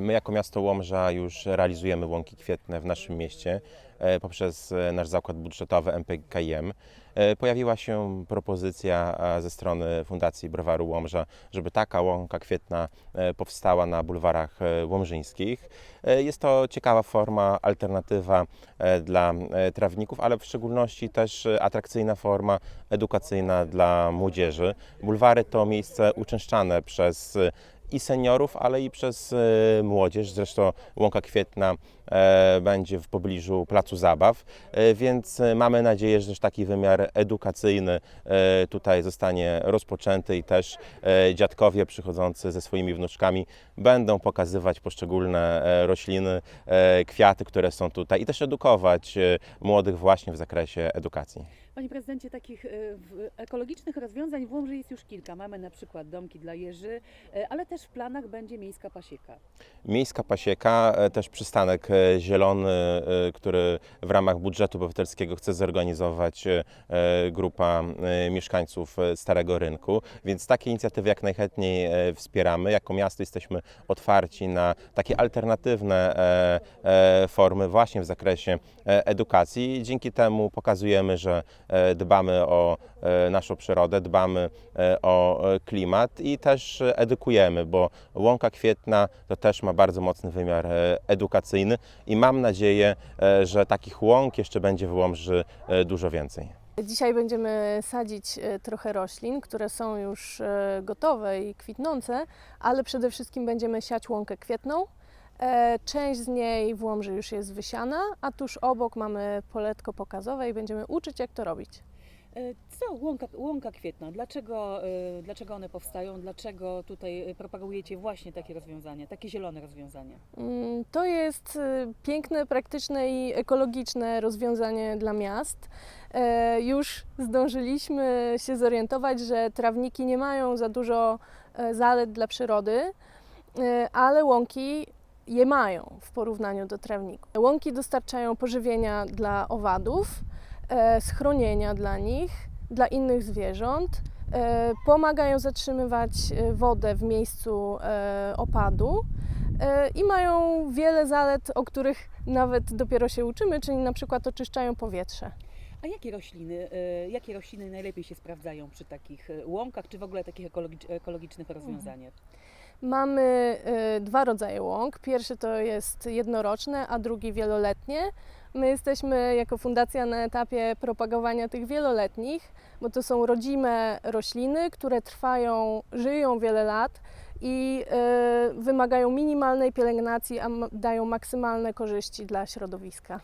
My jako miasto Łomża już realizujemy łąki kwietne w naszym mieście e, poprzez e, nasz zakład budżetowy MPKiM. E, Pojawiła się propozycja e, ze strony Fundacji Browaru Łomża, żeby taka łąka kwietna e, powstała na bulwarach e, łomżyńskich. E, Jest to ciekawa forma, alternatywa e, dla e, trawników, ale w szczególności też e, atrakcyjna forma edukacyjna dla młodzieży. Bulwary to miejsce uczęszczane przez e, i seniorów, ale i przez e, młodzież. Zresztą Łąka Kwietna e, będzie w pobliżu Placu Zabaw, e, więc mamy nadzieję, że też taki wymiar edukacyjny tutaj zostanie rozpoczęty i też dziadkowie przychodzący ze swoimi wnuczkami będą pokazywać poszczególne rośliny, kwiaty, które są tutaj i też edukować młodych właśnie w zakresie edukacji. Panie prezydencie, takich e, ekologicznych rozwiązań w Łomży jest już kilka. Mamy na przykład domki dla jeży, e, ale też w planach będzie miejska pasieka. Miejska pasieka, e, też przystanek zielony, który w ramach budżetu obywatelskiego chce zorganizować grupa mieszkańców Starego Rynku, więc takie inicjatywy jak najchętniej wspieramy. Jako miasto jesteśmy otwarci na takie alternatywne formy właśnie w zakresie edukacji. Dzięki temu pokazujemy, że dbamy o e, naszą przyrodę, dbamy e, o e, klimat i też e, edukujemy, bo łąka kwietna to też ma bardzo mocny wymiar e, edukacyjny i mam nadzieję, e, że takich łąk jeszcze będzie w Łomży e, dużo więcej. Dzisiaj będziemy sadzić e, trochę roślin, które są już e, gotowe i kwitnące, ale przede wszystkim będziemy siać łąkę kwietną. E, Część z niej w Łomży już jest wysiana, a tuż obok mamy poletko pokazowe i będziemy uczyć, jak to robić. E, Co łąka, łąka kwietna? Dlaczego, e, dlaczego one powstają? Dlaczego tutaj propagujecie właśnie takie rozwiązania, takie zielone rozwiązania? Mm, To jest e, piękne, praktyczne i ekologiczne rozwiązanie dla miast. Już zdążyliśmy się zorientować, że trawniki nie mają za dużo zalet dla przyrody, ale łąki je mają w porównaniu do trawników. Łąki dostarczają pożywienia dla owadów, e, schronienia dla nich, dla innych zwierząt. e, Pomagają zatrzymywać e, wodę w miejscu opadu i mają wiele zalet, o których nawet dopiero się uczymy, czyli na przykład oczyszczają powietrze. A jakie rośliny, jakie rośliny najlepiej się sprawdzają przy takich łąkach, czy w ogóle takich ekologicz- ekologicznych rozwiązaniach? Mamy e, dwa rodzaje łąk. Pierwszy to jest jednoroczne, a drugi wieloletnie. My jesteśmy jako fundacja na etapie propagowania tych wieloletnich, bo to są rodzime rośliny, które trwają, żyją wiele lat i e, wymagają minimalnej pielęgnacji, a dają maksymalne korzyści dla środowiska.